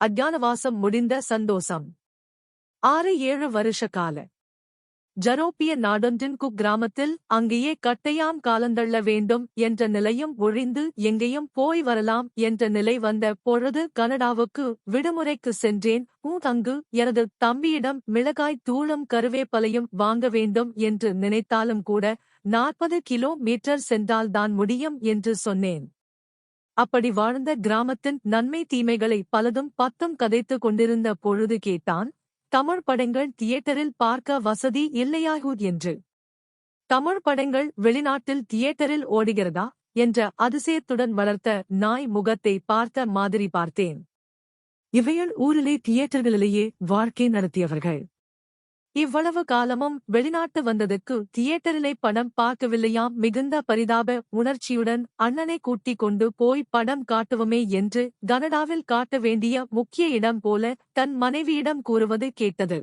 அத்யானவாசம் முடிந்த சந்தோஷம். ஆறு ஏழு வருஷ கால. ஜரோப்பிய நாடொன்றின் குக்கிராமத்தில் அங்கேயே கட்டையாம் காலந்தள்ள வேண்டும் என்ற நிலையும் ஒழிந்து எங்கேயும் போய் வரலாம் என்ற நிலை வந்த பொழுது கனடாவுக்கு விடுமுறைக்கு சென்றேன். ஊ அங்கு எனது தம்பியிடம் மிளகாய் தூளும் கருவேப்பலையும் வாங்க வேண்டும் என்று நினைத்தாலும் கூட நாற்பது கிலோ மீட்டர் சென்றால்தான் முடியும் என்று சொன்னேன். அப்படி வாழ்ந்த கிராமத்தின் நன்மை தீமைகளை பலதும் பத்தும் கதைத்துக் கொண்டிருந்த பொழுது கேட்டான் தமிழ் படங்கள் தியேட்டரில் பார்க்க வசதி இல்லையாகூ என்று? தமிழ் படங்கள் வெளிநாட்டில் தியேட்டரில் ஓடுகிறதா? என்ற அதிசயத்துடன் வளர்த்த நாய் முகத்தை பார்த்த மாதிரி பார்த்தேன். இவையல் ஊரிலே தியேட்டர்களிலேயே வாழ்க்கை நடத்தியவர்கள். இவ்வளவு காலமும் வெளிநாட்டு வந்ததுக்கு தியேட்டரிலே படம் பார்க்கவில்லையாம் மிகுந்த பரிதாப உணர்ச்சியுடன் அண்ணனை கூட்டிக் கொண்டு போய் படம் காட்டுவோமே என்று கனடாவில் காட்ட வேண்டிய முக்கிய இடம் போல தன் மனைவியிடம் கூறுவது கேட்டது.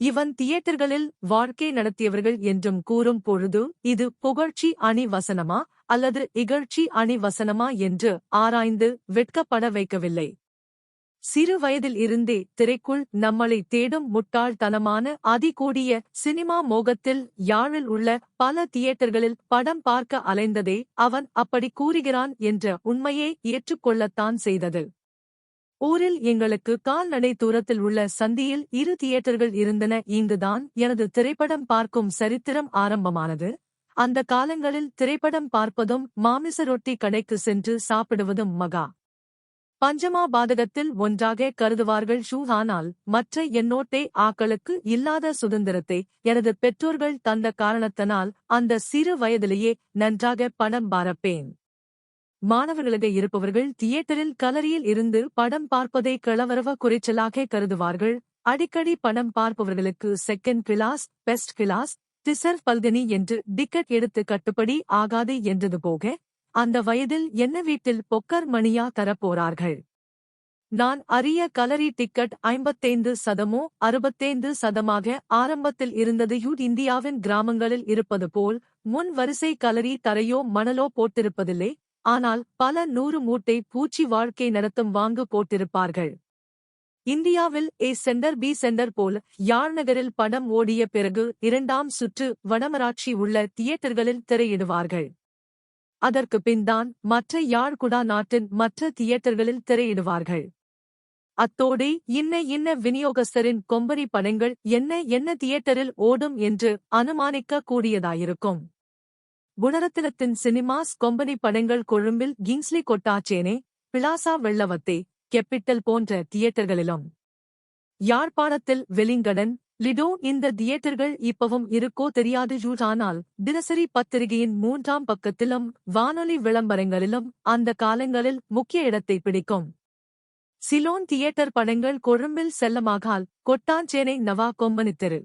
இவன் தியேட்டர்களில் வாழ்க்கை நடத்தியவர்கள் என்றும் கூறும் பொழுது இது புகழ்ச்சி அணி வசனமா அல்லது இகழ்ச்சி அணி வசனமா என்று ஆராய்ந்து வெட்கப்பட வைக்கவில்லை. சிறு வயதில் இருந்தே திரைக்குள் நம்மளை தேடும் முட்டாள்தனமான அதிகூடிய சினிமா மோகத்தில் யாழில் உள்ள பல தியேட்டர்களில் படம் பார்க்க அலைந்ததே அவன் அப்படி கூறுகிறான் என்ற உண்மையை ஏற்றுக்கொள்ளத்தான் செய்தது. ஊரில் எங்களுக்கு கால்நடை தூரத்தில் உள்ள சந்தியில் இரு தியேட்டர்கள் இருந்தன. இங்குதான் எனது திரைப்படம் பார்க்கும் சரித்திரம் ஆரம்பமானது. அந்த காலங்களில் திரைப்படம் பார்ப்பதும் மாமிச ரொட்டி கடைக்கு சென்று சாப்பிடுவதும் மகா. பஞ்சமா பாதகத்தில் ஒன்றாக கருதுவார்கள் ஷூ ஆனால் மற்ற எண்ணோட்டே ஆக்களுக்கு இல்லாத சுதந்திரத்தை எனது பெற்றோர்கள் தந்த காரணத்தினால் அந்த சிறு வயதிலேயே நன்றாக படம் பார்ப்பேன். மாணவர்களாக இருப்பவர்கள் தியேட்டரில் கலரியில் இருந்து படம் பார்ப்பதை கிளவரவ குறைச்சலாக கருதுவார்கள். அடிக்கடி படம் பார்ப்பவர்களுக்கு செகண்ட் கிளாஸ் பெஸ்ட் கிளாஸ் டிசர் பல்கனி என்று டிக்கெட் எடுத்து கட்டுப்படி ஆகாது என்றது போக அந்த வயதில் என்ன வீட்டில் பொக்கர் மணியா தரப்போறார்கள்? நான் அரிய கலரி டிக்கெட் ஐம்பத்தைந்து சதமோ அறுபத்தைந்து சதமாக ஆரம்பத்தில் இருந்தது யூ இந்தியாவின் கிராமங்களில் இருப்பது போல் முன் வரிசை கலரி தரையோ மணலோ போட்டிருப்பதில்லை ஆனால் பல நூறு மூட்டை பூச்சி வாழ்க்கை நடத்தும் வாங்கு போட்டிருப்பார்கள். இந்தியாவில் ஏ சென்டர் பி சென்டர் போல் யாழ்நகரில் படம் ஓடிய பிறகு இரண்டாம் சுற்று வடமராட்சி உள்ள தியேட்டர்களில் திரையிடுவார்கள். அதற்கு பின்தான் மற்ற யாழ்குடா நாட்டின் மற்ற தியேட்டர்களில் திரையிடுவார்கள். அத்தோடு இன்ன இன்ன விநியோகஸ்தரின் கொம்பரி படங்கள் என்ன என்ன தியேட்டரில் ஓடும் என்று அனுமானிக்க கூடியதாயிருக்கும் குணரத்தினத்தின் சினிமாஸ் கொம்பனி படங்கள் கொழும்பில் கிங்ஸ்லி கொட்டாச்சேனே பிளாசா வெள்ளவத்தே கெப்பிட்டல் போன்ற தியேட்டர்களிலும். யாழ்ப்பாணத்தில் வெலிங்கடன் லிடோ இந்த தியேட்டர்கள் இப்பவும் இருக்கோ தெரியாது ஆனால் தினசரி பத்திரிகையின் மூன்றாம் பக்கத்திலும் வானொலி விளம்பரங்களிலும் அந்த காலங்களில் முக்கிய இடத்தை பிடிக்கும். சிலோன் தியேட்டர் படங்கள் கொழும்பில் செல்லமாகால் கொட்டாஞ்சேனை நவா கொம்பனித்தரு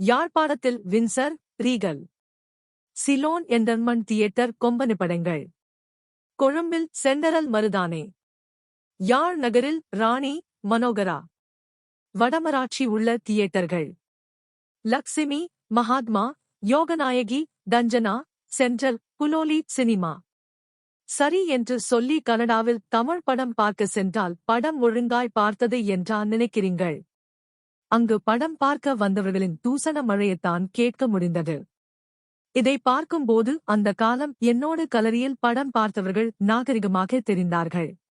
யாழ்ப்பாணத்தில் வின்சர் ரீகல். சிலோன் என்டர்மன் தியேட்டர் கொம்பனி படங்கள். கொழும்பில் செண்டரல் மருதானே. யாழ் நகரில் ராணி மனோகரா. வடமராட்சி உள்ள தியேட்டர்கள். Lakshmi Mahatma Yoganayaki Thanjana central Puloly cinema. சரி என்று சொல்லி கனடாவில் தமிழ் படம் பார்க்க சென்றால் படம் ஒழுங்காய் பார்த்தது என்றா நினைக்கிறீங்கள் அங்கு படம் பார்க்க வந்தவர்களின் தூசண மழையைத்தான் கேட்க முடிந்தது. இதை பார்க்கும்போது அந்த காலம் என்னோடு கலரியில் படம் பார்த்தவர்கள் நாகரிகமாக தெரிந்தார்கள்.